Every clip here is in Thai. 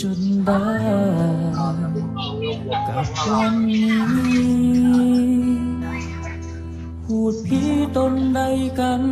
จนได้กับวันนี้ พูดผีตนใดกัน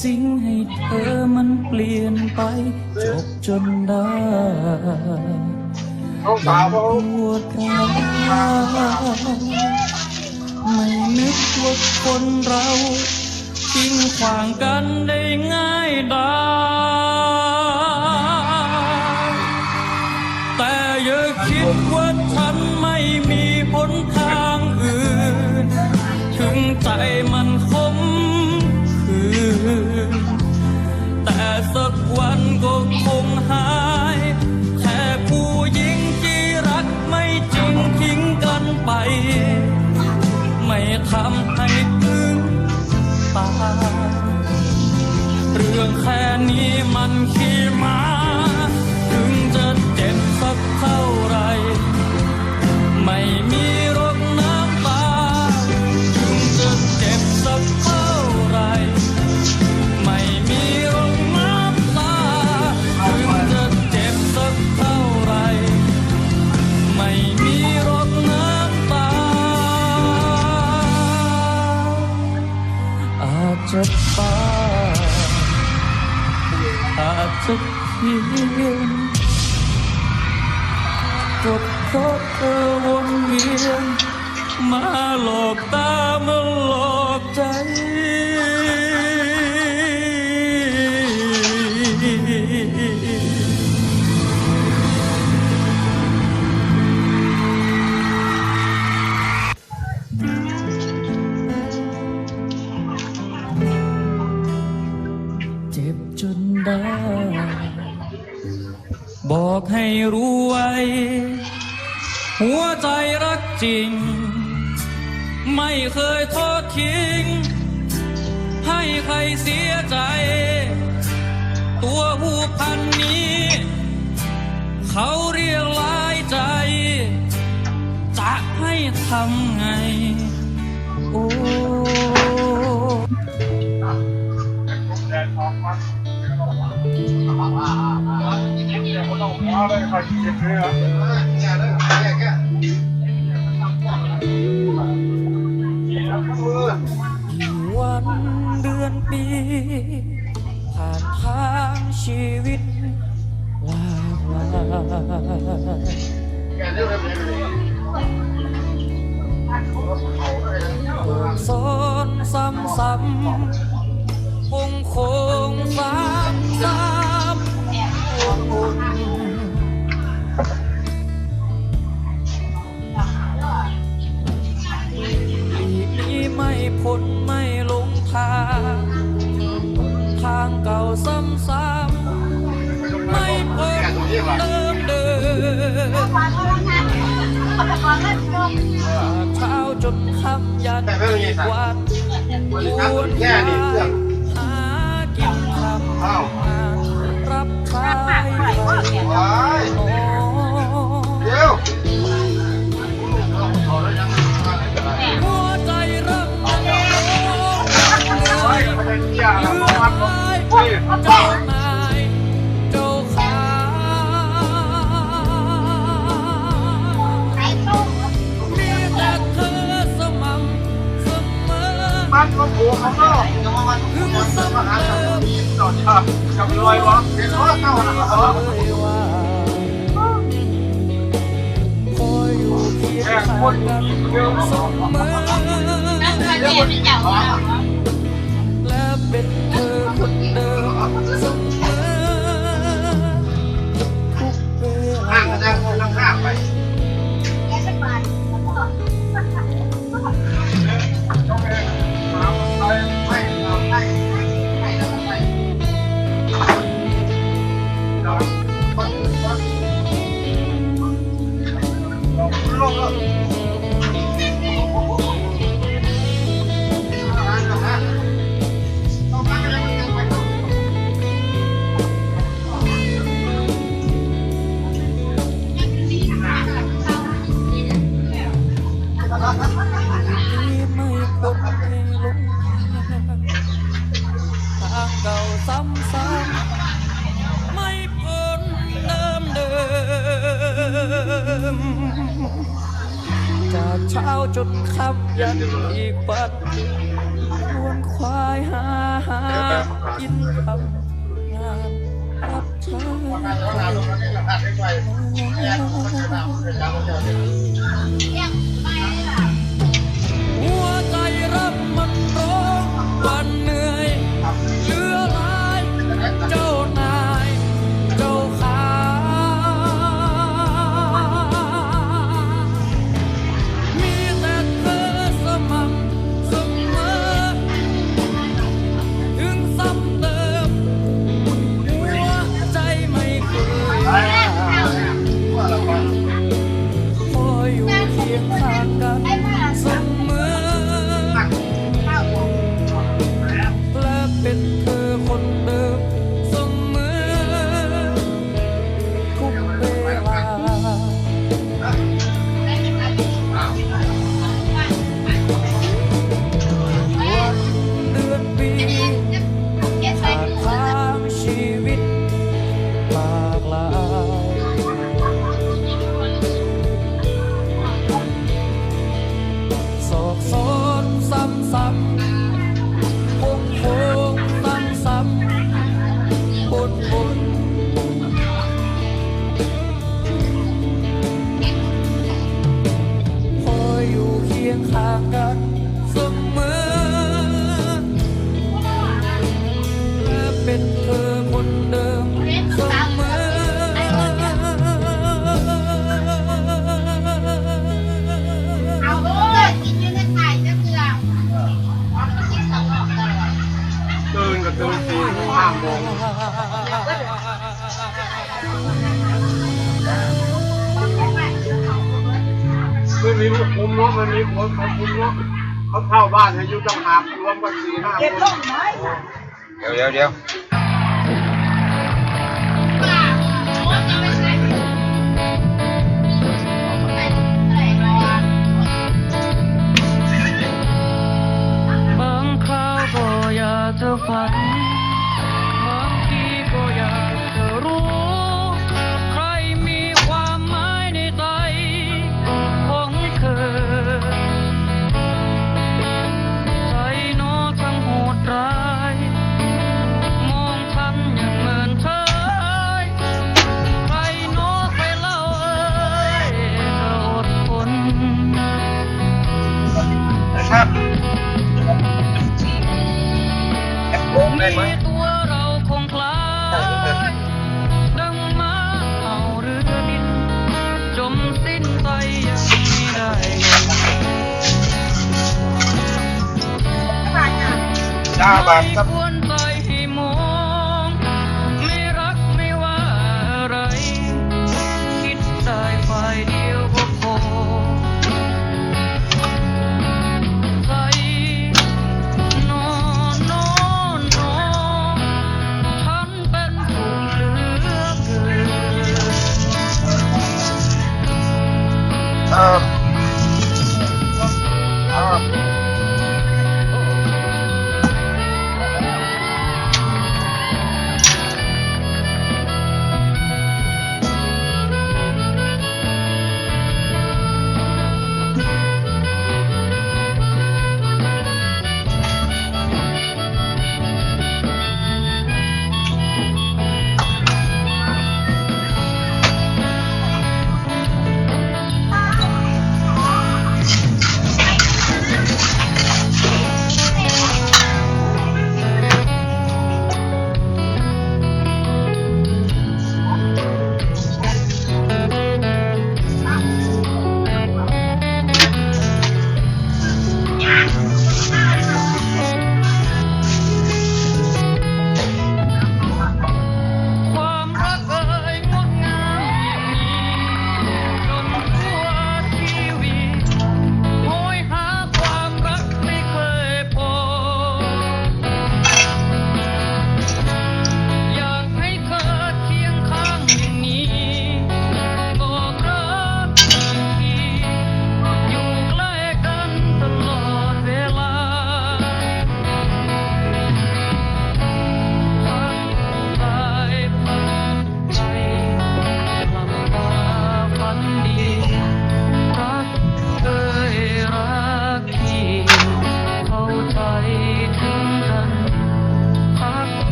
สิ่งให้เธอมันเปลี่ยนไป จบจนได้น้องปวดร้าวไม่นึกว่าคนเราทิ้งขวางกันได้ง่ายดาย ทำให้ถึงตาเรื่องแค่นี้มันขี้หมา พียงก็เพราะเธอวนเวียน มาหลอกตามาหลอกใจ บอกให้รู้ไว้ หัวใจรักจริง ไม่เคยทอดทิ้ง ให้ใครเสียใจ ตัวผู้พันนี้ เขาเรียกลายใจ จะให้ทำไง โอ้ วันเดือนปี ผ่านทางชีวิตลากหลายแก่เรื่องอะไรเลซ้อนซ้ำ คงคงซ้ำซ้ำวนหลีกนี้ไม่พ้นไม่ลงทาง ทางเก่าซ้ำซ้ำไม่พบเดิมเดิม จากเช้าจนค่ำยันกวันวนหาหากินทำงานรับใช้ใครหนอเดี๋ยวหัวใจรักมันร้องเหนื่อยไม่ได้เที่ยเหวนื่มาเจ้านายเจ้าขามีแต่เธอส ม่ำเสมอมันก็โผล่เขาเนาะถึงสมหาสัมพีต่อชากับรอยวะเป็นว่าเท่านั้นเหรอคอยอยู่เคียงข้ากันเสมอและเป็นเธอคนเดิม มันมีคุมเนาะมันมีคนเขาคุ้มเนาะเขาเข้าบ้านให้ยุ่จังหากรวมกันสี่ห้าคเนเดี๋ยวเดี๋ยวเดี๋ยวบางคราวก็อยากจะฝัน บาทครับ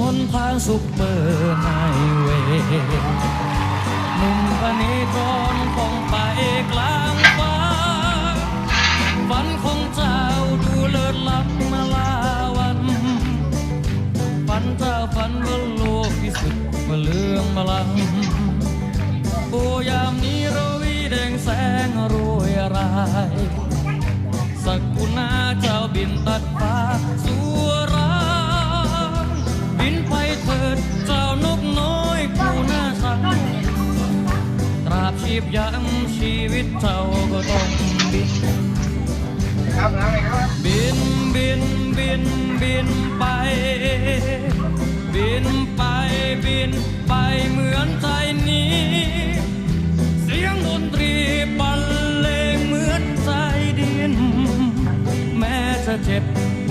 มนทางสุขเบอร์ไฮเวย์หนุ่มปนิกรคงไปกลางฟ้าฝันของเจ้าดูเลิศลับมาลาวันฝันเจ้าฝันว่าโลกที่สุดมาเลื่องมาลังโอยามนี้เราวีแดงแสงรวยรายสักกุณาเจ้าบินตัดฟ้าสู ตราบชีพยังชีวิตเท่าก็ต้องบินบินบินบินบินไป บินไปบินไปเหมือนใจนี้ เสียงดนตรีบรรเลงเหมือนใจดิน แม้จะเจ็บ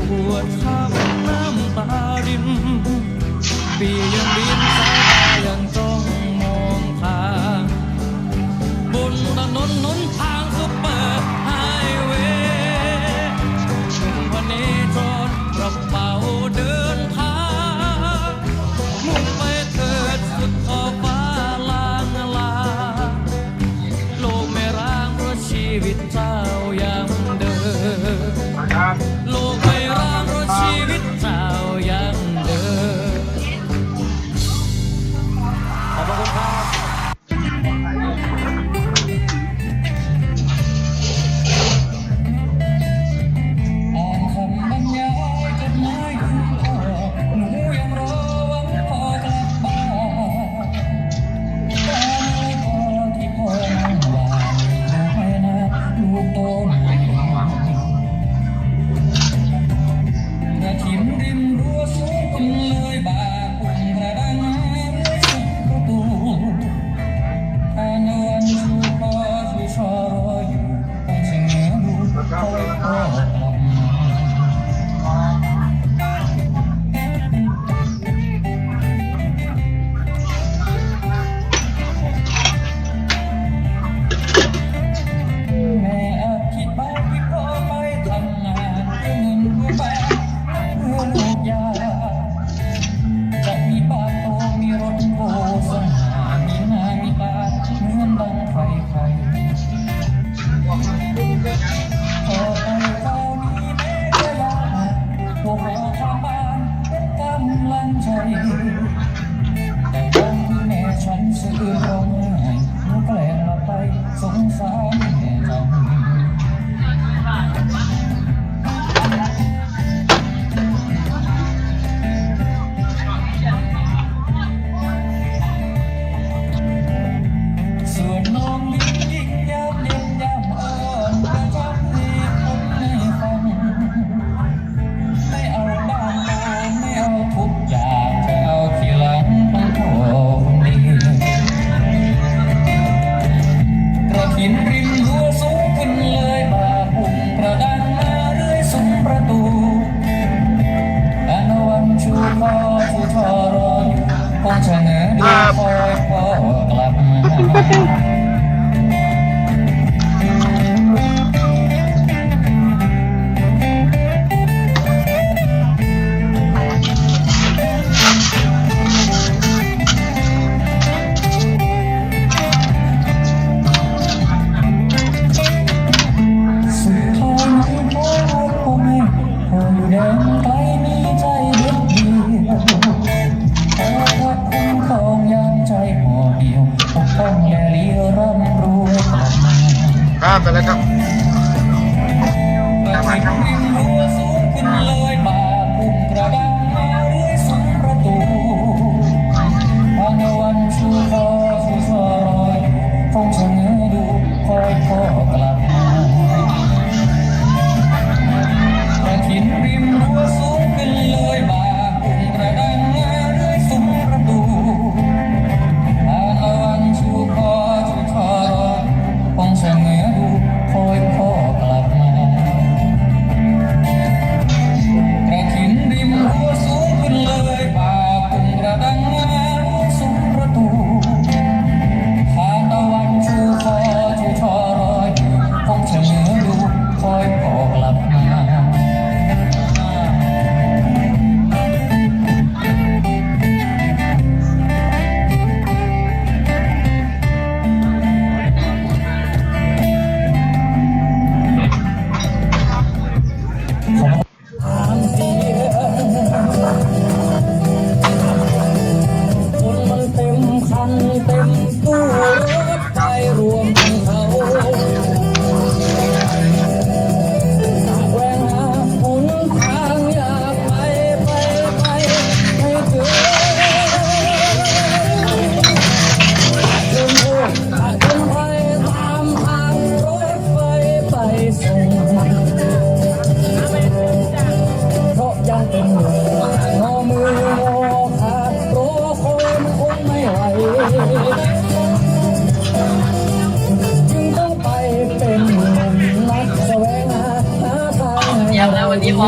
ปวดข้างน้ำตาดินปียังบินสายตายัง นนหนทางซุปเปอร์ไฮเวย์วันนี้โดนกระเป๋าเดินทางมุ่งไปเถิดสุดขอบฟ้าลางลา โลกไม่ร้างเพราะชีวิตเธอ talent.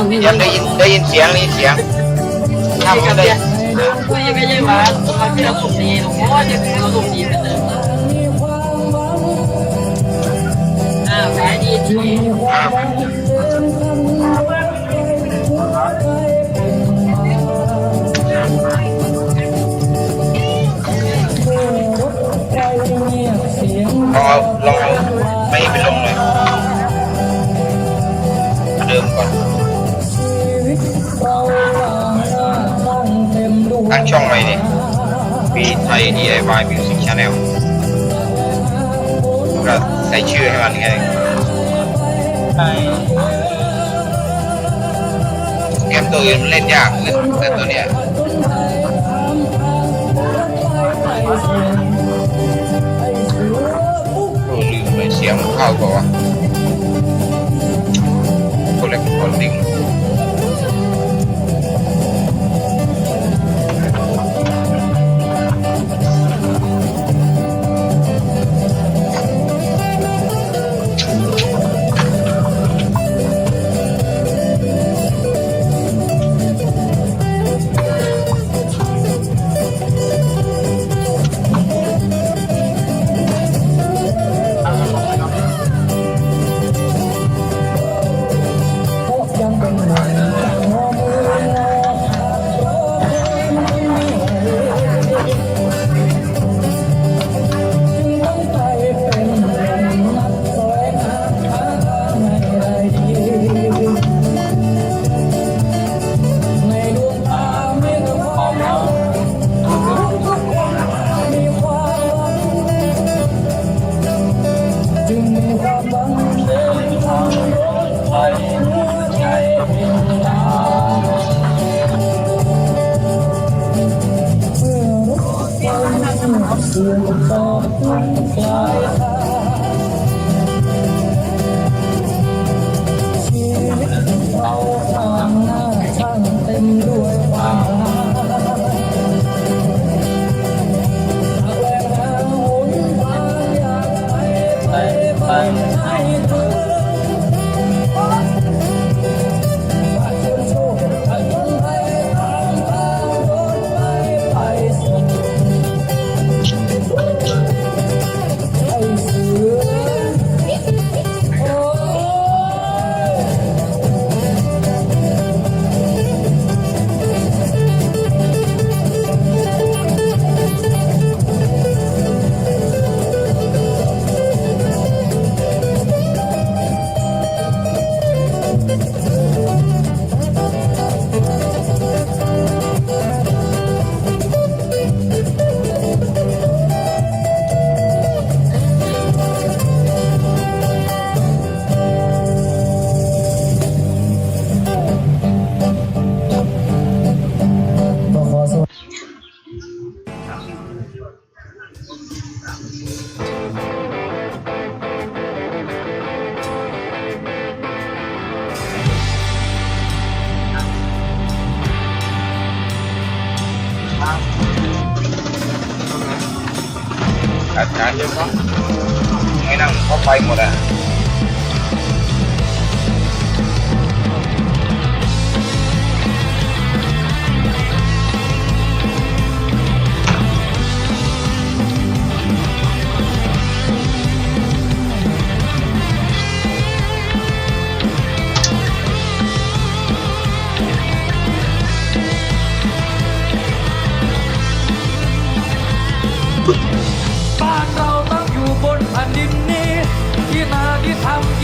องไม่เสียงได้ยินได้ยินเสียงได้ยินเสียงทำก็ได้คุยกันยังหวานมาที่เราสุกดีหลวงพ่อจะคือเราสุกดีเป็นเดิมอ่าขายดีดีล ช่องใหม่ดิวีไทย DIY Music Channel ก็ใส่ชื่อให้มันไงเกมตัวอื่นมันเล่นยากเล่นแต่ตัวเนี้ยโอ้ลืมไปเสียงเข้าเปล่าวะคน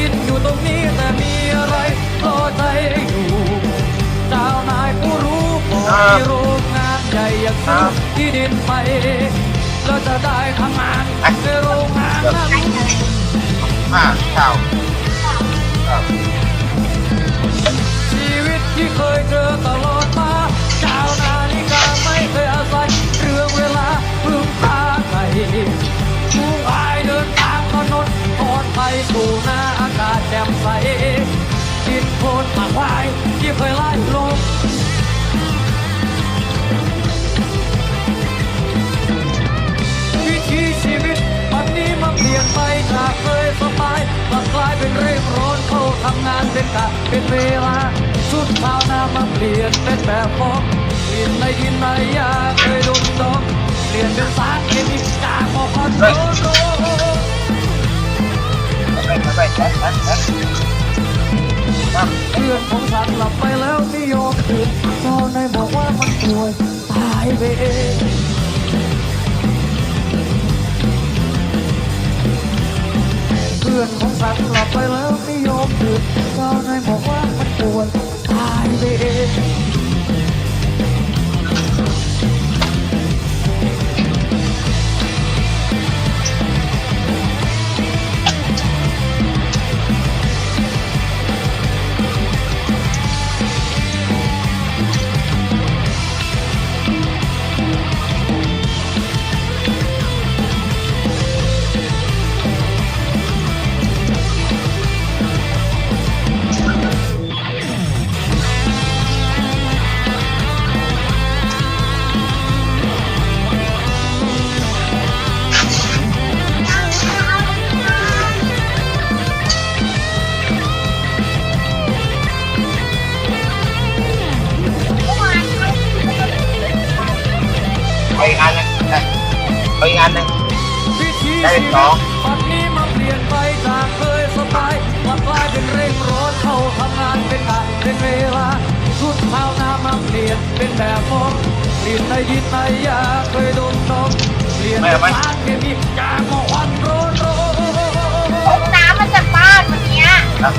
ดอยู่ตรงนี้แต่มีอะไรรอใจอยู่เจ้านายผู้รู้บอกที่โรงงานใหญ่อยากซื้อที่ดินไปแล้จะได้ทำงานในโรงงานนั้นห้าเก้าชีวิตที่เคยเจอตลอดมาเจ้านาฬิกาไม่เคยอาศัยเรื่องเวลาพึ่งพาใครผู้ชายเดิน ไปสู่หน้าอากาศแจ่มใสกินโคนมากควายที่เคยไล่ลงวิถีชีวิตวันนี้มาเปลี่ยนไปจากเคยสบายมากลายเป็นเร่งร้อนเข้าทำงานเป็นกะเป็นเวลาชุดชาวน้ามาเปลี่ยนเป็นแบบฟองกินในกินในยาเคยดมดมเปลี่ยนเป็นสารเคมีจากพอพันโต ไปแอ๊ะแอ๊ะแอ๊ะครับเพื่อนของฉันหลับไปแล้วไม่ยอมตื่นเจ้านายบอกว่ามันป่วยตายไปเองเพื่อนของฉันหลับไปแล้วไม่ยอมตื่นเจ้านายบอกว่ามันป่วยตายไปเอง ทำงานเป็นการเป็นเวลาสุดท้าวนามาเปลี่ยนเป็นแบบฟองเปลี่ยนในดินในยาเคยโดนตองเปลี่ยนเป็นสารเคมีจากหมอกควันร้อนร้อนพกน้ำมาจากบ้านวันเนี้ยครับ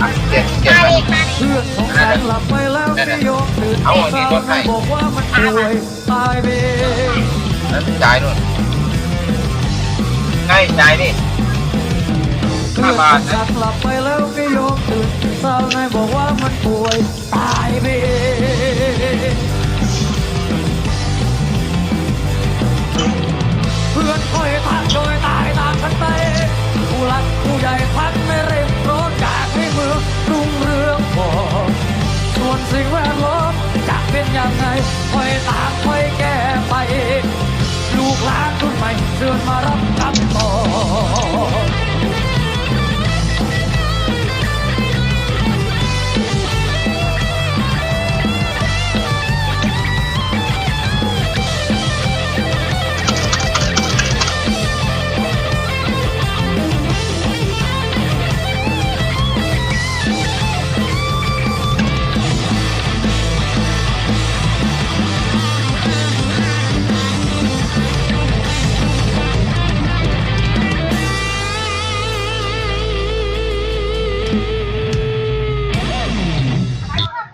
อะเจ็ดเจ็ดมาไปเด็กมาดิเพื่อนของฉันหลับไปแล้วไม่ยอมตื่นเอาอันนี้รถให้บอกว่ามันป่วยตายไปเองแล้วจ่ายนู่นง่ายจ่ายนี่เพื่อนของฉันหลับไปแล้วไม่ยอมตื่น สาวนายบอกว่ามันป่วยตายไปเองเพื่อนคอยทางโดยตายตามกันไปผู้หลักผู้ใหญ่พันไม่เร่งร้อนอยากให้เมืองรุ่งเรืองพอส่วนสิ่งแวดล้อมจะเป็นยังไงคอยตามคอยแก้ไป ลูกหลานรุ่นใหม่เดินมารับกรรมต่อ